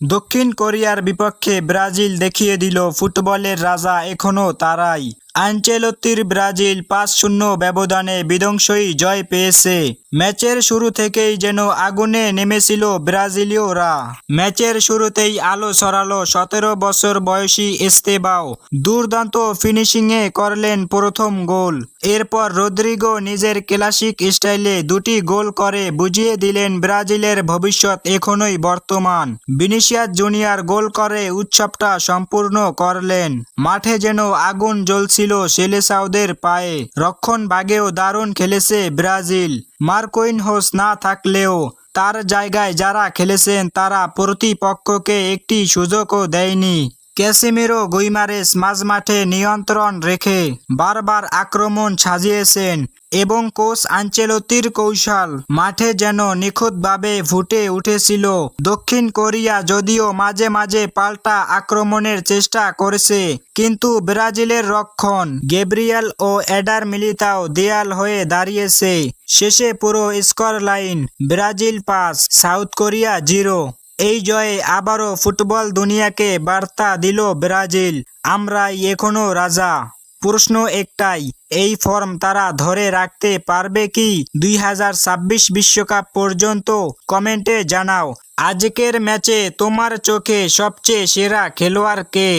দক্ষিণ কোরিয়ার বিপক্ষে ব্রাজিল দেখিয়ে দিল ফুটবলের রাজা এখনও তারাই। আনচেলত্তির ব্রাজিল পাঁচ শূন্য ব্যবধানে বিধ্বংসী জয় পেয়েছে। ম্যাচের শুরু থেকেই যেন আগুনে নেমেছিল ব্রাজিলীয়রা। ম্যাচের শুরুতেই আলো ছড়ালো সতেরো বছর বয়সী এস্তেবাও। দুর্দান্ত ফিনিশিংয়ে করলেন প্রথম গোল। এরপর রদ্রিগো নিজের ক্লাসিক স্টাইলে দুটি গোল করে বুঝিয়ে দিলেন ব্রাজিলের ভবিষ্যৎ এখনই বর্তমান। ভিনিসিয়াস জুনিয়র গোল করে উৎসবটা সম্পূর্ণ করলেন। মাঠে যেন আগুন জ্বলছিল সেলেসাউদের পায়ে। রক্ষণ ভাগেও দারুণ খেলেছে ব্রাজিল। মার্কোইন হোস না থাকলেও তার জায়গায় যারা খেলেছেন তারা প্রতিপক্ষকে একটি সুযোগও দেয়নি। ক্যাসিমিরো গুইমারেস মাঝমাঠে নিয়ন্ত্রণ রেখে বারবার আক্রমণ সাজিয়েছেন এবং কোচ আঞ্চেলতির কৌশল মাঠে যেন নিখুঁতভাবে ফুটে উঠেছিল। দক্ষিণ কোরিয়া যদিও মাঝে মাঝে পাল্টা আক্রমণের চেষ্টা করেছে, কিন্তু ব্রাজিলের রক্ষণ গেব্রিয়াল ও এডার মিলিতাও দেয়াল হয়ে দাঁড়িয়েছে। শেষে পুরো স্কোর লাইন ব্রাজিল পাঁচ সাউথ কোরিয়া জিরো। এই জয়ে আবারও ফুটবল দুনিয়াকে বার্তা দিল ব্রাজিল। আমরাই এখনও রাজা। প্রশ্ন একটাই, এই ফর্ম তারা ধরে রাখতে পারবে কি? দুই বিশ্বকাপ পর্যন্ত কমেন্টে জানাও, আজকের ম্যাচে তোমার চোখে সবচেয়ে সেরা খেলোয়াড় কে?